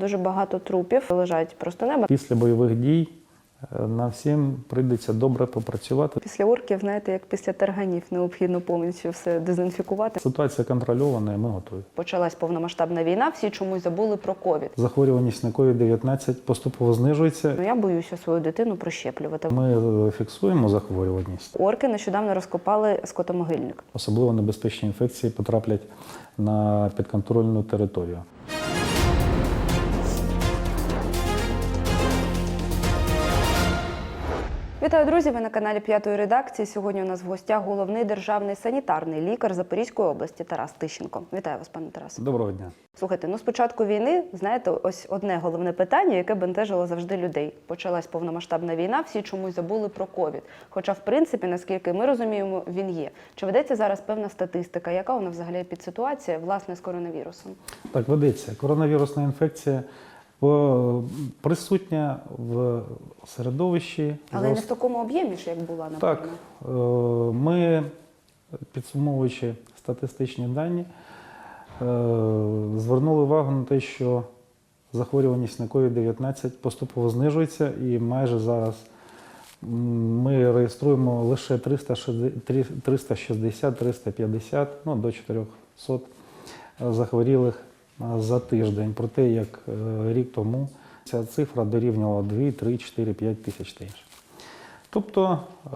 Дуже багато трупів лежать просто неба. Після бойових дій е, нам всім прийдеться добре попрацювати. Після орків, знаєте, як після тарганів, необхідно повністю все дезінфікувати. Ситуація контрольована, і ми готові. Почалась повномасштабна війна, всі чомусь забули про ковід. Захворюваність на COVID-19 поступово знижується. Ну я боюся свою дитину прищеплювати. Ми е, фіксуємо захворюваність. Орки нещодавно розкопали скотомогильник. Особливо небезпечні інфекції потраплять на підконтрольну територію. Вітаю, друзі! Ви на каналі П'ятої редакції. Сьогодні у нас в гостях головний державний санітарний лікар Запорізької області Тарас Тищенко. Вітаю вас, пане Тарасе. Доброго дня. Слухайте, ну з початку війни, знаєте, ось одне головне питання, яке бентежило завжди людей. Почалась повномасштабна війна, всі чомусь забули про ковід. Хоча, в принципі, наскільки ми розуміємо, він є. Чи ведеться зараз певна статистика? Яка вона взагалі під ситуація власне з коронавірусом? Так, ведеться. Коронавірусна інфекція присутня в середовищі. Але не в такому об'ємі як була напевно. Так, е, ми, підсумовуючи статистичні дані, е, звернули увагу на те, що захворюваність на COVID-19 поступово знижується, і майже зараз ми реєструємо лише 360-350, ну, до 400 захворілих за тиждень. Проте, як е, рік тому, ця цифра дорівнювала 2, 3, 4, 5 тисяч та. Тобто е,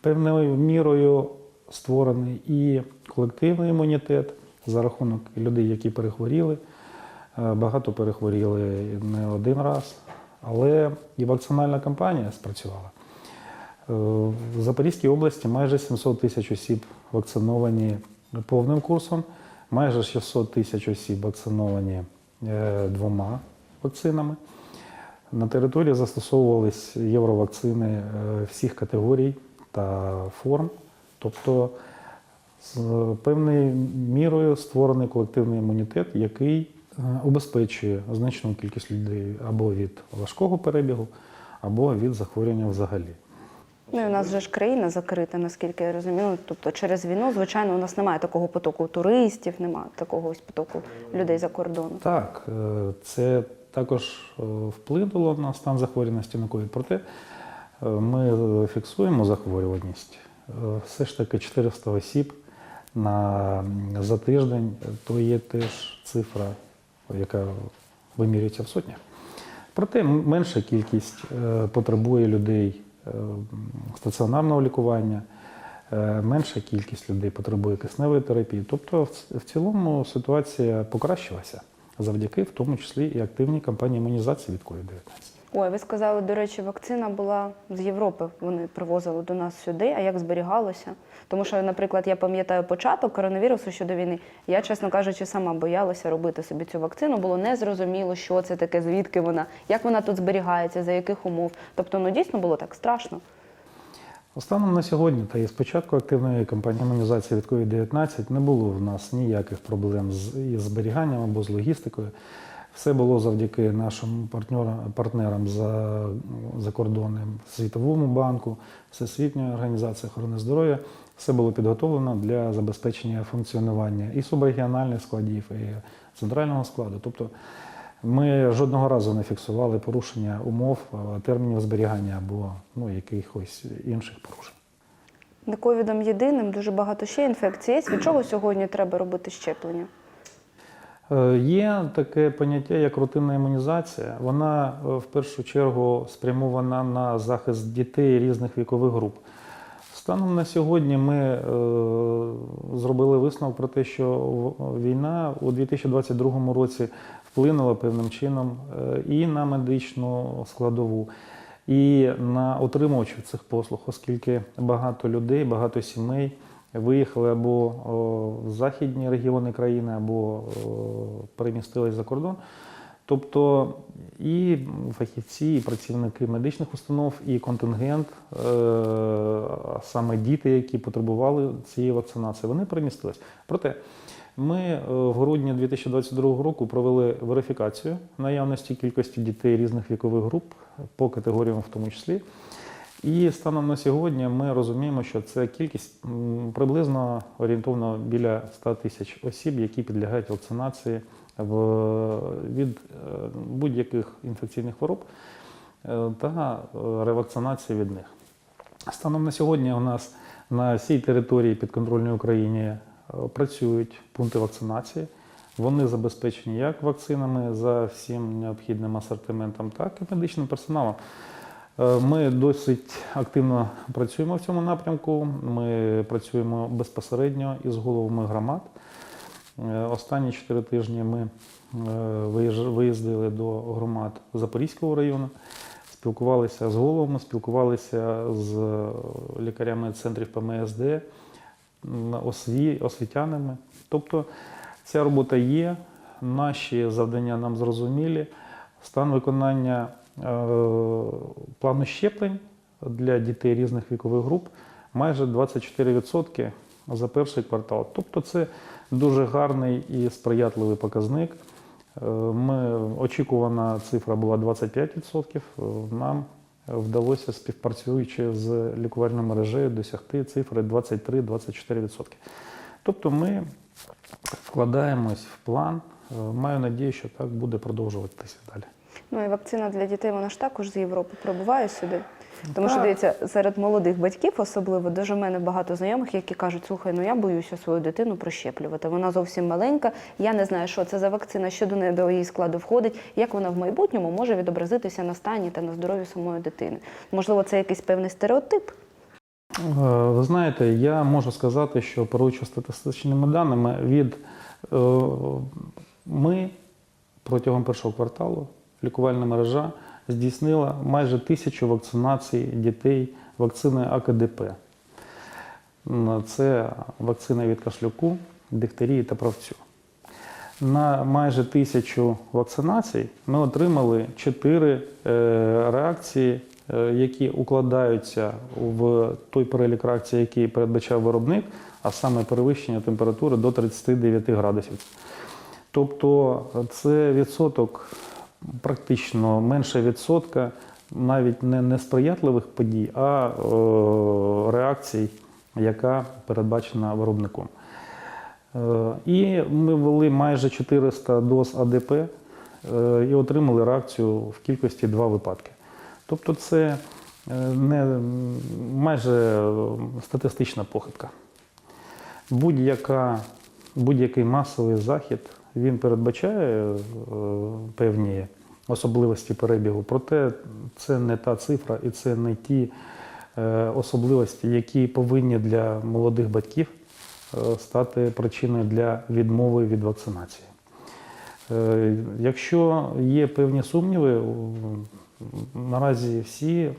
певною мірою створений і колективний імунітет за рахунок людей, які перехворіли. Е, Багато перехворіли не один раз, але і вакцинальна кампанія спрацювала. Е, В Запорізькій області майже 700 тисяч осіб вакциновані повним курсом, майже 600 тисяч осіб вакциновані е, двома вакцинами. На території застосовувались євровакцини е, всіх категорій та форм, тобто з певною мірою створений колективний імунітет, який е, обезпечує значну кількість людей або від важкого перебігу, або від захворювання взагалі. Ну і у нас же ж країна закрита, наскільки я розумію. Тобто через війну, звичайно, у нас немає такого потоку туристів, немає такого ось потоку людей за кордону. Так, е, це також е, вплинуло на стан захворюваності на ковід. Проте е, ми фіксуємо захворюваність. Все ж таки 400 осіб на, за тиждень, то є теж цифра, яка вимірюється в сотнях. Проте менша кількість потребує людей стаціонарного лікування, е, менша кількість людей потребує кисневої терапії. Тобто, в цілому ситуація покращилася завдяки в тому числі і активній кампанії імунізації від COVID-19. Ой, ви сказали, до речі, вакцина була з Європи. Вони привозили до нас сюди. А як зберігалося? Тому що, наприклад, я пам'ятаю початок коронавірусу щодо війни. Я, чесно кажучи, сама боялася робити собі цю вакцину. Було незрозуміло, що це таке, звідки вона, як вона тут зберігається, за яких умов. Тобто, ну дійсно було так страшно. Станом на сьогодні та і з початку активної кампанії імунізації від COVID-19 не було в нас ніяких проблем з зберіганням або з логістикою. Все було завдяки нашим партнерам, партнерам за, за кордоном, Світовому банку, Всесвітньої організації охорони здоров'я. Все було підготовлено для забезпечення функціонування і субрегіональних складів, і центрального складу. Тобто ми жодного разу не фіксували порушення умов, е, термінів зберігання або ну, якихось інших порушень. Не ковідом єдиним, дуже багато ще інфекцій є. Від чого сьогодні треба робити щеплення? Е, Є таке поняття, як рутинна імунізація. Вона е, в першу чергу спрямована на захист дітей різних вікових груп. Станом на сьогодні ми е, зробили висновок про те, що війна у 2022 році вплинула певним чином і на медичну складову, і на отримувачів цих послуг, оскільки багато людей, багато сімей виїхали або в західні регіони країни, або перемістились за кордон. Тобто і фахівці, і працівники медичних установ, і контингент, е, саме діти, які потребували цієї вакцинації, вони перемістились. Проте ми е, в грудні 2022 року провели верифікацію наявності кількості дітей різних вікових груп по категоріям, в тому числі. І станом на сьогодні ми розуміємо, що це кількість приблизно орієнтовно біля 100 тисяч осіб, які підлягають вакцинації від е, будь-яких інфекційних хвороб е, та е, ревакцинації від них. Станом на сьогодні у нас на всій території підконтрольної Україні е, працюють пункти вакцинації. Вони забезпечені як вакцинами за всім необхідним асортиментом, так і медичним персоналом. Е, Ми досить активно працюємо в цьому напрямку. Ми працюємо безпосередньо із головами громад. Е, Останні чотири тижні ми е, виїздили до громад Запорізького району, спілкувалися з головами, спілкувалися з лікарями центрів ПМСД, осві, освітянами. Тобто ця робота є, наші завдання нам зрозумілі. Стан виконання плану щеплень для дітей різних вікових груп майже 24% за перший квартал. Тобто це дуже гарний і сприятливий показник. Е, Ми, очікувана цифра була 25%. Е, Нам вдалося, співпрацюючи з лікувальною мережею, досягти цифри 23-24%. Тобто ми вкладаємось в план. Е, Маю надію, що так буде продовжуватися далі. Ну і вакцина для дітей, вона ж також з Європи прибуває сюди. Тому що дивіться, серед молодих батьків, особливо дуже в мене багато знайомих, які кажуть, слухай, ну я боюся свою дитину прощеплювати. Вона зовсім маленька. Я не знаю, що це за вакцина, що до неї до її складу входить, як вона в майбутньому може відобразитися на стані та на здоров'ї самої дитини. Можливо, це якийсь певний стереотип. Е, Ви знаєте, я можу сказати, що керуючи статистичними даними, від е, ми протягом першого кварталу лікувальна мережа здійснила майже тисячу вакцинацій дітей вакциною АКДП. Це вакцина від кашлюку, дифтерії та правцю. На майже тисячу вакцинацій ми отримали чотири е, реакції, е, які укладаються в той перелік реакцій, який передбачав виробник, а саме перевищення температури до 39 градусів. Тобто це відсоток практично менше відсотка навіть не несприятливих подій, а е, реакцій, яка передбачена виробником. Е, І ми ввели майже 400 доз АДП е, і отримали реакцію в кількості 2 випадки. Тобто це е, не майже е, статистична похибка. Будь-який масовий захід він передбачає е, певні особливості перебігу, проте це не та цифра і це не ті е, особливості, які повинні для молодих батьків е, стати причиною для відмови від вакцинації. Е, Якщо є певні сумніви, наразі всі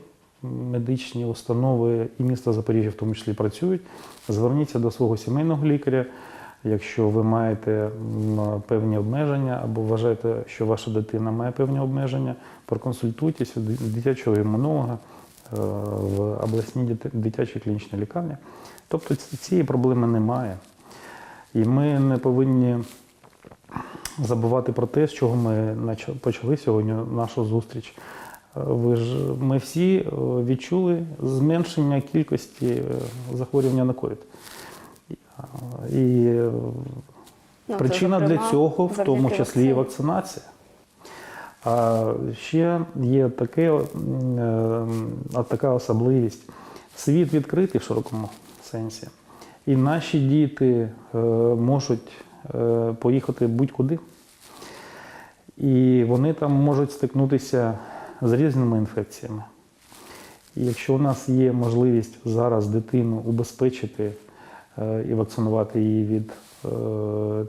медичні установи і міста Запоріжжя в тому числі працюють. Зверніться до свого сімейного лікаря. Якщо ви маєте певні обмеження або вважаєте, що ваша дитина має певні обмеження, проконсультуйтесь у дитячого імунолога е, в обласній дитячій клінічній лікарні. Тобто цієї проблеми немає. І ми не повинні забувати про те, з чого ми почали сьогодні нашу зустріч. Е, Ви ж ми всі е, відчули зменшення кількості захворювання на ковід. І е, Ну, причина зокрема, для цього в тому числі і вакцинація. А ще є таке, е, а така особливість. Світ відкритий в широкому сенсі. І наші діти е, можуть е, поїхати будь-куди. І вони там можуть стикнутися з різними інфекціями. І якщо у нас є можливість зараз дитину убезпечити е, і вакцинувати її від е,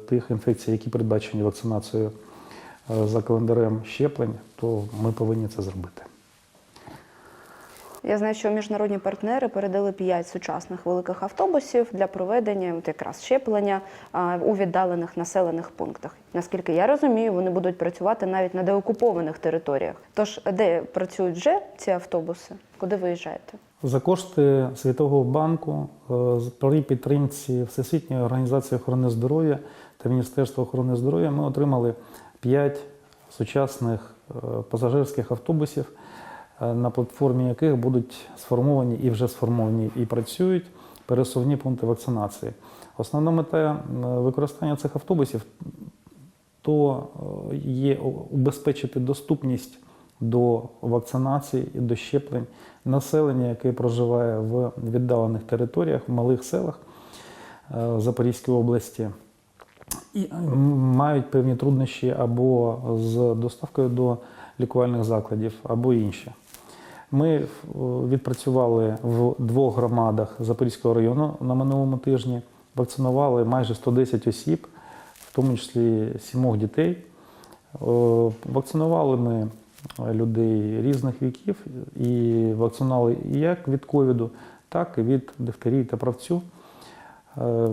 тих інфекцій, які передбачені вакцинацією е, за календарем щеплень, то ми повинні це зробити. Я знаю, що міжнародні партнери передали 5 сучасних великих автобусів для проведення от якраз щеплення у віддалених населених пунктах. Наскільки я розумію, вони будуть працювати навіть на деокупованих територіях. Тож, де працюють вже ці автобуси? Куди виїжджаєте? За кошти Світового банку е, при підтримці Всесвітньої організації охорони здоров'я та Міністерства охорони здоров'я ми отримали 5 сучасних е, пасажирських автобусів, е, на платформі яких будуть сформовані і вже сформовані і працюють пересувні пункти вакцинації. Основна мета використання цих автобусів то є убезпечити доступність до вакцинації і до щеплень населення, яке проживає в віддалених територіях, в малих селах е, Запорізької області, і е, мають певні труднощі або з доставкою до лікувальних закладів, або інші. Ми е, відпрацювали в двох громадах Запорізького району на минулому тижні, вакцинували майже 110 осіб, в тому числі сімох дітей. Вакцинували ми людей різних віків і вакцинували як від ковіду, так і від дифтерії та правцю, е,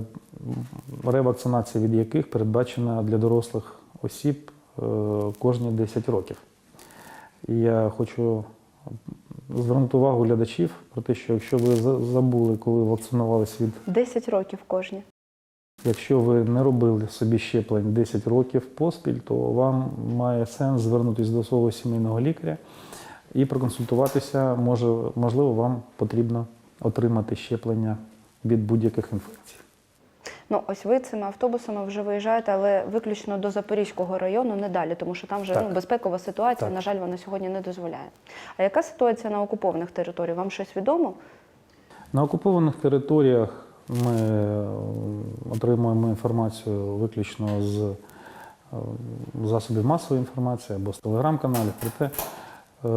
ревакцинація від яких передбачена для дорослих осіб е, кожні 10 років. І я хочу звернути увагу глядачів про те, що якщо ви за- забули, коли вакцинувалися від 10 років кожні. Якщо ви не робили собі щеплень 10 років поспіль, то вам має сенс звернутися до свого сімейного лікаря і проконсультуватися. Може, можливо, вам потрібно отримати щеплення від будь-яких інфекцій. Ну, ось ви цими автобусами вже виїжджаєте, але виключно до Запорізького району, не далі, тому що там вже Так. ну, безпекова ситуація, Так. на жаль, вона сьогодні не дозволяє. А яка ситуація на окупованих територіях? Вам щось відомо? На окупованих територіях ми е, отримуємо інформацію виключно з е, засобів масової інформації або з телеграм-каналів. Проте е,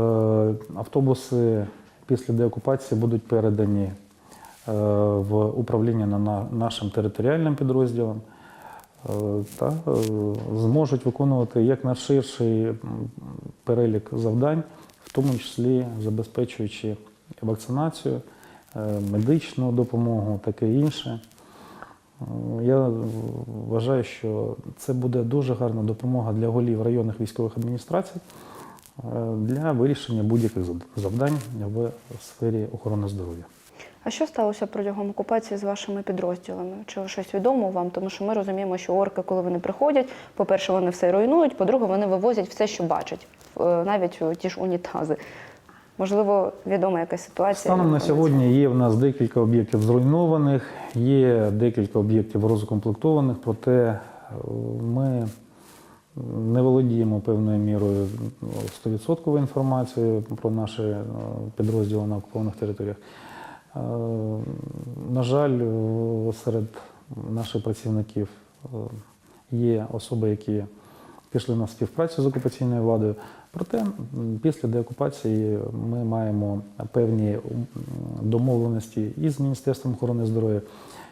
автобуси після деокупації будуть передані в управління на- на нашим територіальним підрозділам е, та зможуть виконувати як найширший перелік завдань, в тому числі забезпечуючи вакцинацію, медичну допомогу, таке інше. Е, Я вважаю, що це буде дуже гарна допомога для голів районних військових адміністрацій е, для вирішення будь-яких завдань в сфері охорони здоров'я. А що сталося протягом окупації з вашими підрозділами? Чи щось відомо вам? Тому що ми розуміємо, що орки, коли вони приходять, по-перше, вони все руйнують, по-друге, вони вивозять все, що бачать, е, навіть е, ті ж унітази. Можливо, відома якась ситуація. Станом на сьогодні є в нас декілька об'єктів зруйнованих, є декілька об'єктів розукомплектованих, проте е, ми не володіємо певною мірою ну, 100% інформацією про наші е, підрозділи на окупованих територіях. Е, На жаль, серед наших працівників є особи, які пішли на співпрацю з окупаційною владою. Проте після деокупації ми маємо певні домовленості і з Міністерством охорони здоров'я,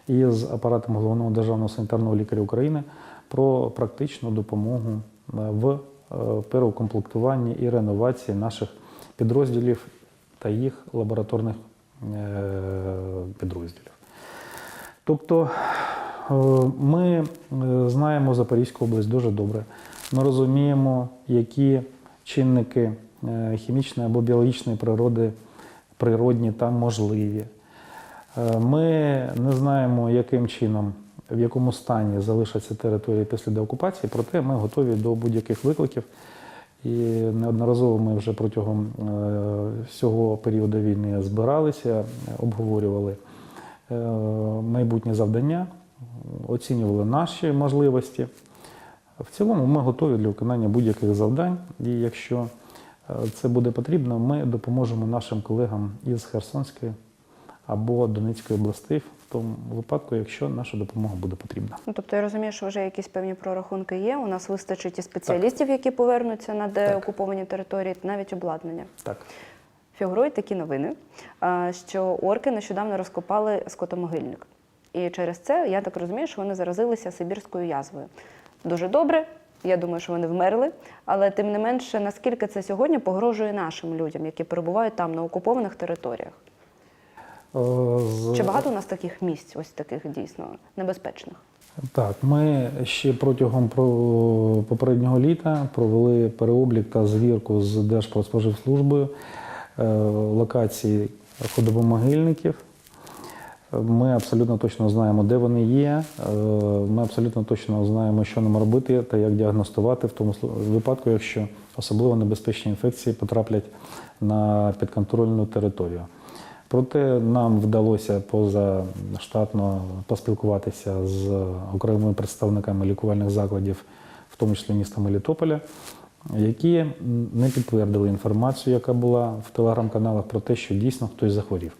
і з апаратом головного державного санітарного лікаря України про практичну допомогу е, в е, переукомплектуванні і реновації наших підрозділів та їх лабораторних е, підрозділів. Тобто ми знаємо Запорізьку область дуже добре. Ми розуміємо, які чинники е, хімічної або біологічної природи природні та можливі. Е, Ми не знаємо, яким чином, в якому стані залишаться території після деокупації, проте ми готові до будь-яких викликів. І неодноразово ми вже протягом е, всього періоду війни збиралися, обговорювали майбутнє завдання, оцінювали наші можливості. В цілому ми готові для виконання будь-яких завдань, і якщо е, це буде потрібно, ми допоможемо нашим колегам із Херсонської або Донецької областей в тому випадку, якщо наша допомога буде потрібна. Ну, тобто я розумію, що вже якісь певні прорахунки є. У нас вистачить і спеціалістів, які повернуться на деокуповані території, навіть обладнання. Так. Фігурують такі новини, що орки нещодавно розкопали скотомогильник. І через це я так розумію, що вони заразилися сибірською язвою. Дуже добре. Я думаю, що вони вмерли, але тим не менше, наскільки це сьогодні погрожує нашим людям, які перебувають там на окупованих територіях? Е, з- Чи багато у нас таких місць, ось таких дійсно небезпечних? Так, ми ще протягом попереднього літа провели переоблік та звірку з Держпродспоживслужбою е, локації ходовомогильників. Ми абсолютно точно знаємо, де вони є. Е, Ми абсолютно точно знаємо, що нам робити та як діагностувати в тому випадку, якщо особливо небезпечні інфекції потраплять на підконтрольну територію. Проте нам вдалося позаштатно поспілкуватися з окремими представниками лікувальних закладів, в тому числі міста Мелітополя, які не підтвердили інформацію, яка була в телеграм-каналах про те, що дійсно хтось захворів.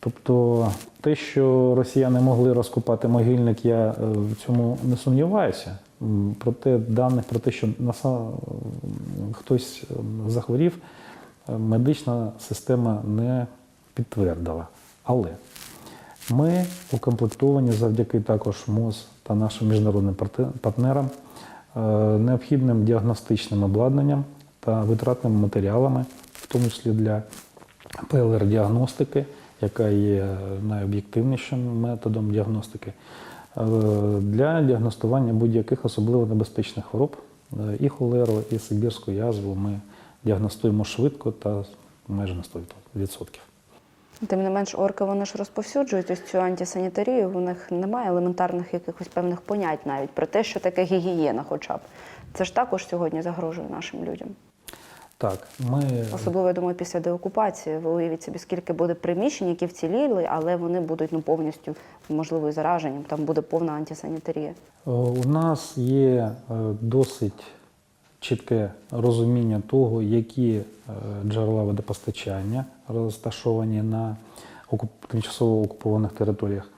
Тобто те, що росіяни могли розкопати могильник, я е, в цьому не сумніваюся. Проте даних про те, що хтось захворів, е, медична система не підтвердила. Але ми укомплектовані завдяки також МОЗ та нашим міжнародним партнерам е, необхідним діагностичним обладнанням та витратними матеріалами, в тому числі для ПЛР-діагностики, яка є найоб'єктивнішим методом діагностики, е, для діагностування будь-яких особливо небезпечних хвороб, Е, і холеру, і сибірську язву ми діагностуємо швидко та майже на 100%. Тим не менш, орки вони ж розповсюджують ось цю антисанітарію. У них немає елементарних якихось певних понять навіть про те, що таке гігієна, хоча б. Це ж також сьогодні загрожує нашим людям. Так, ми Особливо, я думаю, після деокупації. Ви уявіть собі, скільки буде приміщень, які вціліли, але вони будуть ну, повністю, можливо, і зараженням. Там буде повна антисанітарія. Е, У нас є е, досить чітке розуміння того, які е, джерела водопостачання розташовані на тимчасово окупованих територіях.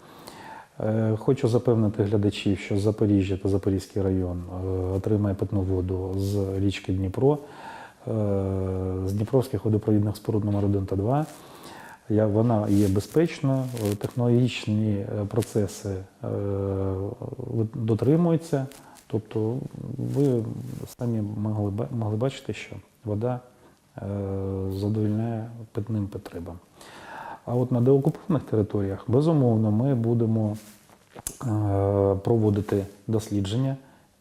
Хочу запевнити глядачів, що Запоріжжя та Запорізький район отримає питну воду з річки Дніпро, з Дніпровських водопровідних споруд номер 1 та 2. Я- Вона є безпечною, е, технологічні е, процеси е, дотримуються. Тобто ви самі могли, могли бачити, що вода е, задовольняє питним потребам. А от на деокупованих територіях, безумовно, ми будемо е, проводити дослідження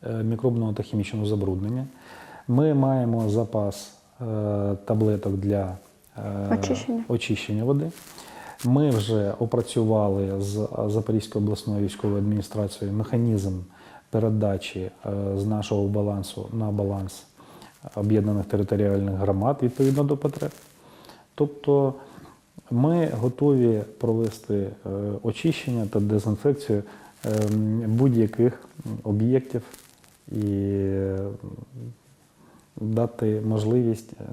е, мікробного та хімічного забруднення. Ми маємо запас е, таблеток для е, Очищення. очищення води. Ми вже опрацювали з Запорізькою обласною військовою адміністрацією механізм передачі е, з нашого балансу на баланс об'єднаних територіальних громад відповідно до потреб. Тобто ми готові провести очищення та дезінфекцію е, будь-яких об'єктів і дати можливість е,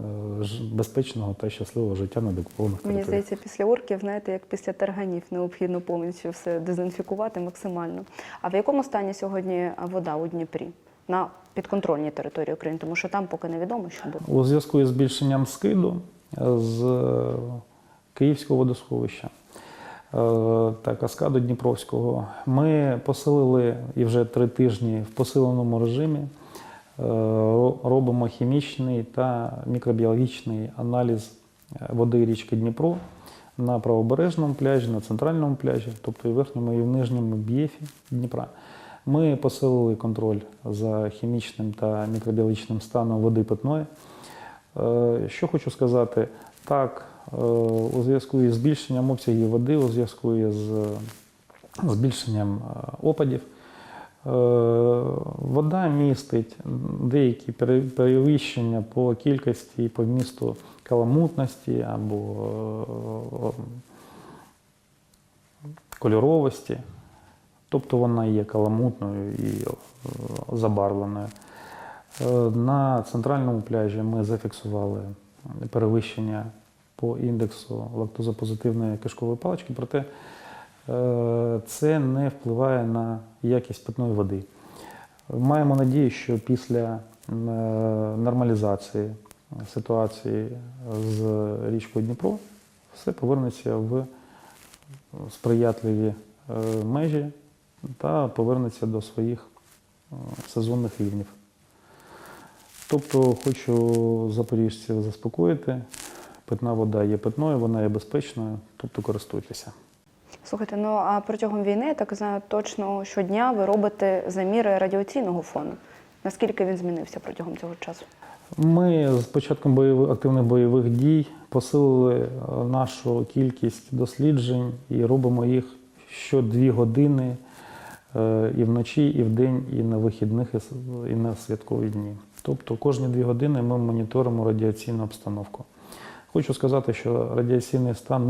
безпечного та щасливого життя на деокупованих Мені здається, після орків, знаєте, як після тарганів, необхідно повністю все дезінфікувати максимально. А в якому стані сьогодні вода у Дніпрі на підконтрольній території України? Тому що там поки невідомо, що буде. У зв'язку із збільшенням скиду е, з е, Київського водосховища та каскаду Дніпровського ми посилили і вже три тижні в посиленому режимі. Ро- Робимо хімічний та мікробіологічний аналіз е, води річки Дніпро на правобережному пляжі, на центральному пляжі, тобто і в верхньому, і в нижньому б'єфі Дніпра. Ми посилили контроль за хімічним та мікробіологічним станом води питної. Е, Що хочу сказати, так, е, у зв'язку із збільшенням обсягів води, у зв'язку із збільшенням опадів, вода містить деякі перевищення по кількості і по вмісту каламутності або е, кольоровості. Тобто вона є каламутною і е, забарвленою. Е, На центральному пляжі ми зафіксували перевищення по індексу лактозопозитивної кишкової палички, проте е, це не впливає на якість питної води. Маємо надію, що після е, нормалізації ситуації з річкою Дніпро все повернеться в сприятливі е, межі та повернеться до своїх е, сезонних рівнів. Тобто хочу запоріжців заспокоїти. Питна вода є питною, вона є безпечною, тобто користуйтеся. Слухайте, ну а протягом війни, я так знаю, точно щодня ви робите заміри радіаційного фону. Наскільки він змінився протягом цього часу? Ми з початком бойових, активних бойових дій посилили е, нашу кількість досліджень і робимо їх що дві години е, і вночі, і вдень, і на вихідних, і на святкові дні. Тобто кожні дві години ми моніторимо радіаційну обстановку. Хочу сказати, що радіаційний стан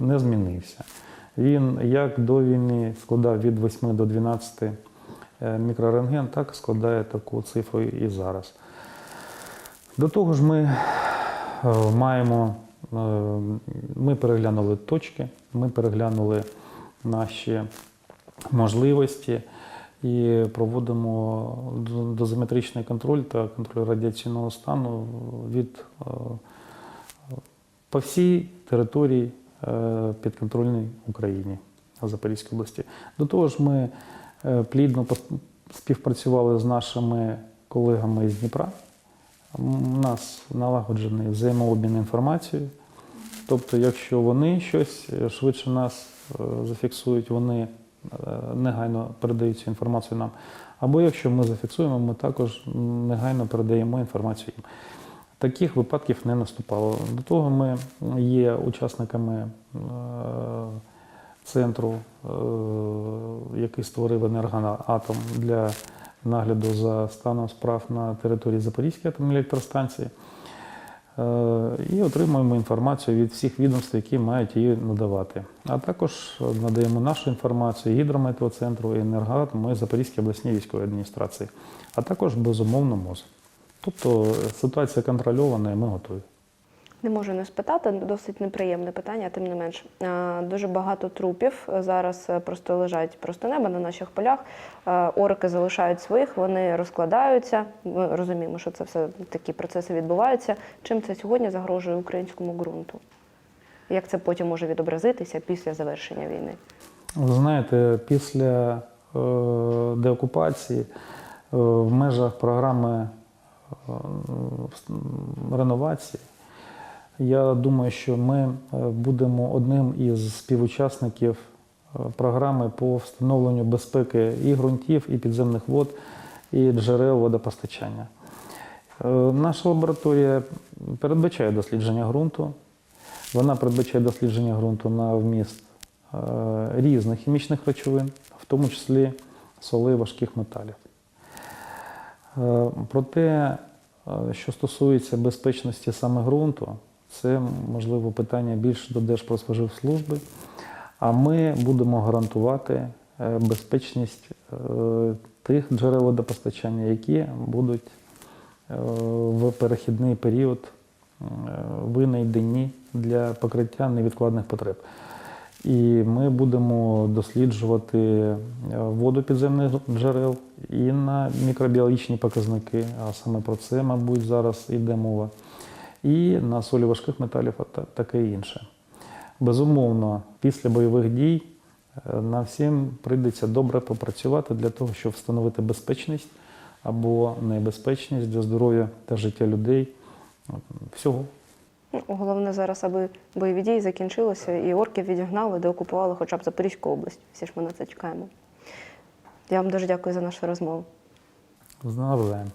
не змінився. Він як до війни складав від 8 до 12 е, мікрорентген так складає таку цифру і зараз. До того ж, ми е, маємо, е, ми переглянули точки, ми переглянули наші можливості і проводимо до- дозиметричний контроль та контроль радіаційного стану від по всій території підконтрольній Україні Запорізькій області. До того ж, ми е, плідно співпрацювали з нашими колегами з Дніпра. У нас налагоджений взаємообмін інформацією. Тобто, якщо вони щось е, швидше нас е, зафіксують, вони е, негайно передають цю інформацію нам. Або якщо ми зафіксуємо, ми також негайно передаємо інформацію їм. Таких випадків не наступало. До того ми є учасниками е, центру, е, який створив енергоатом для нагляду за станом справ на території Запорізької атомної електростанції. Е, І отримуємо інформацію від всіх відомств, які мають її надавати. А також надаємо нашу інформацію гідрометеоцентру, енергоатому і Запорізькій обласній військовій адміністрації, а також безумовно МОЗ. Тобто ситуація контрольована і ми готові. Не можу не спитати, досить неприємне питання, тим не менш. Дуже багато трупів зараз е, просто лежать просто неба на наших полях. Орки залишають своїх, вони розкладаються. Ми розуміємо, що це все такі процеси відбуваються. Чим це сьогодні загрожує українському ґрунту? Як це потім може відобразитися після завершення війни? Ви знаєте, після е, деокупації е, в межах програми реновації, я думаю, що ми е, будемо одним із співучасників е, програми по встановленню безпеки і ґрунтів, і підземних вод, і джерел водопостачання. Е, Наша лабораторія передбачає дослідження ґрунту. Вона передбачає дослідження ґрунту на вміст е, різних хімічних речовин, в тому числі соли важких металів. Е, Проте, е, що стосується безпечності саме ґрунту, це можливо питання більше до Держпродспоживслужби, а ми будемо гарантувати е, безпечність тих джерел водопостачання, які будуть в перехідний період винайдені для покриття невідкладних потреб. І ми будемо досліджувати е, воду підземних джерел і на мікробіологічні показники, а саме про це, мабуть, зараз йде мова, і на солі важких металів, а таке інше. Безумовно, після бойових дій е, нам всім прийдеться добре попрацювати для того, щоб встановити безпечність або небезпечність для здоров'я та життя людей. Всього. Ну, Головне зараз, аби бойові дії закінчилися і орків відігнали, де окупували хоча б Запорізьку область. Всі ж ми на це чекаємо. Я вам дуже дякую за нашу розмову. Навзаєм.